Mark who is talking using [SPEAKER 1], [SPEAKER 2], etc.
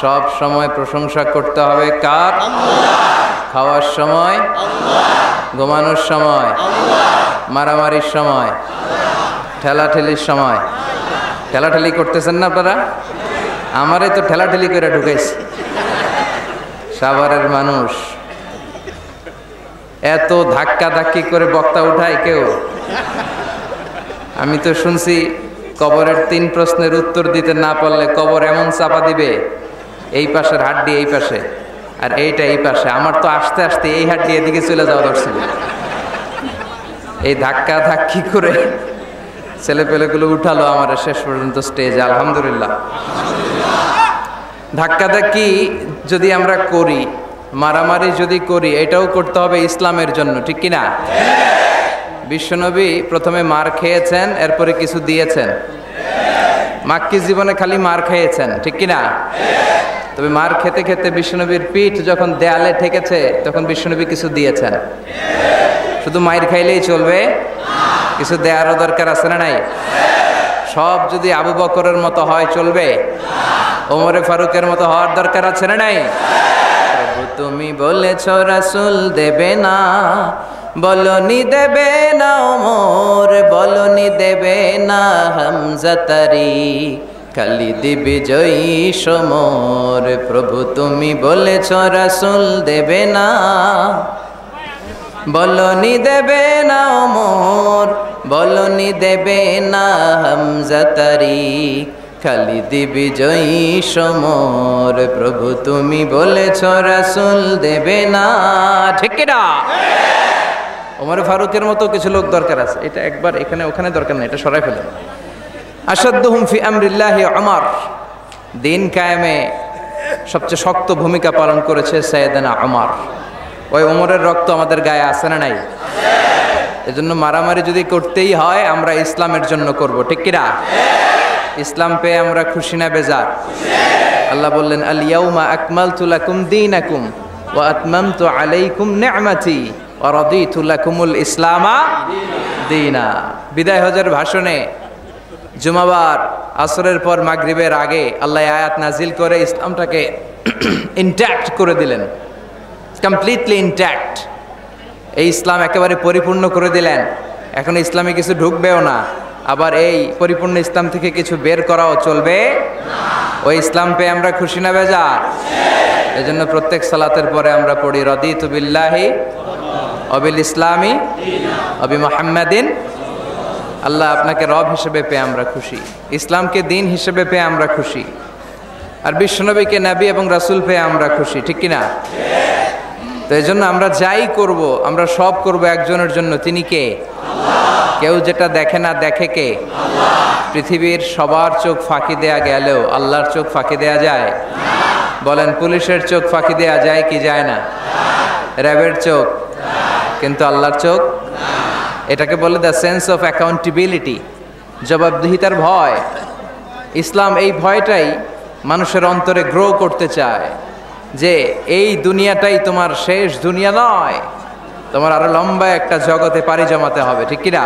[SPEAKER 1] সব সময় প্রশংসা করতে হবে কার? খাওয়ার সময়? ঘুমানোর সময়? মারামারির সময়? ঠেলাঠেলির সময়? ঠেলাঠেলি করতেছেন না আপনারা? আমারে তো ঠেলাঠেলি করে ঢুকাইছে। সাভারের মানুষ। এত ধাক্কা ধাক্কি করে বক্তা উঠায় কেউ? আমি তো শুনছি কবরের তিন প্রশ্নের উত্তর দিতে না পারলে কবর এমন চাপা দিবে এই পাশের হাড্ডি এই পাশে, আর এইটা এই পাশে। আমার তো আস্তে আস্তে এই হাড্ডি এদিকে চলে যাওয়া দরছিল এই ধাক্কা ধাক্কি করে ছেলে পেলেগুলো উঠালো আমার শেষ পর্যন্ত স্টেজে আলহামদুলিল্লাহ। ধাক্কা ধাক্কি যদি আমরা করি, মারামারি যদি করি, এটাও করতে হবে ইসলামের জন্য, ঠিক কিনা বিশ্বনবী প্রথমে মার খেয়েছেন, এরপরে কিছু দিয়েছেন। মাক্কি জীবনে খালি মার খেয়েছেন, ঠিক কিনা তবে মার খেতে খেতে বিশ্বনবীর পিঠ যখন দেয়ালে ঠেকেছে, তখন বিশ্বনবী কিছু দিয়েছেন শুধু মায়ের খাইলেই চলবে? কিছু দেওয়ারও দরকার আছে না নাই? সব যদি আবু বকরের মতো হয়, চলবে? ওমরে ফারুকের মতো হওয়ার দরকার আছে না নাই? তুমি বলেছ, রাসুল দেবে না। বলনি দেবে না, ওমর, বলনি দেবে না হামজাতারি খালি দিবি জয়ী সমর। প্রভু তুমি বলেছ, রাসুল দেবে না। বলনি দেবে না ওমর বলনি দেবে না হামজাতারি খালি দিবি জয়ী সমর। প্রভু তুমি বলেছ, রাসুল দেবে না। ঠিক না ওমর ফারুকের মতো কিছু লোক দরকার আছে। এটা একবার এখানে, ওখানে দরকার নেই, এটা সরাই ফেলেন। আসাদ্দুহুম ফি আমরিল্লাহ আমার দিন কায়েমে সবচেয়ে শক্ত ভূমিকা পালন করেছে সৈয়দানা আমার ওই ওমরের রক্ত আমাদের গায়ে আছে না নাই? এজন্য মারামারি যদি করতেই হয়, আমরা ইসলামের জন্য করব, ঠিক কিনা? ইসলাম পেয়ে আমরা খুশি না বেজার। আল্লাহ বললেন আল ইয়াউমা আকমালতু লাকুম ও ওয়া আতমামতু আলাইকুম নি'মাতি ওয়া রাদিতু লাকুমুল ইসলামা দীনা। বিদায় হজের ভাষণে জুমাবার, আসরের পর মাগরিবের আগে আল্লাহ আয়াত নাজিল করে ইসলামটাকে ইনট্যাক্ট করে দিলেন। কমপ্লিটলি ইনট্যাক্ট এই ইসলাম একেবারে পরিপূর্ণ করে দিলেন। এখন ইসলামে কিছু ঢুকবেও না। আবার এই পরিপূর্ণ ইসলাম থেকে কিছু বের করাও চলবে ওই ইসলাম পেয়ে আমরা খুশি না, বেজার? এই জন্য প্রত্যেক সালাতের পরে আমরা পড়ি রদি তুবিল্লাহি অবিল ইসলামী অবি মোহাম্মদিন আল্লাহ আপনাকে রব হিসেবে পেয়ে আমরা খুশি। ইসলামকে দিন হিসেবে পেয়ে আমরা খুশি। আর বিশ্বনবীকে নাবি এবং রাসুল পেয়ে আমরা খুশি ঠিক কিনা? তো এই জন্য আমরা যাই করব আমরা সব করব একজনের জন্য। তিনি কে? কেউ যেটা দেখে না দেখে কে? পৃথিবীর সবার চোখ ফাঁকি দেয়া গেলেও আল্লাহর চোখ ফাঁকি দেয়া যায়? বলেন পুলিশের চোখ ফাঁকি দেয়া যায় কি যায় না? র্যাবের চোখ। কিন্তু আল্লাহর চোখ এটাকে বলে দ্য সেন্স অফ অ্যাকাউন্টেবিলিটি জবাবদিহিতার ভয়। ইসলাম এই ভয়টাই মানুষের অন্তরে গ্রো করতে চায় যে এই দুনিয়াটাই তোমার শেষ দুনিয়া নয়, তোমার আরও লম্বা একটা জগতে পাড়ি জমাতে হবে, ঠিক কিনা?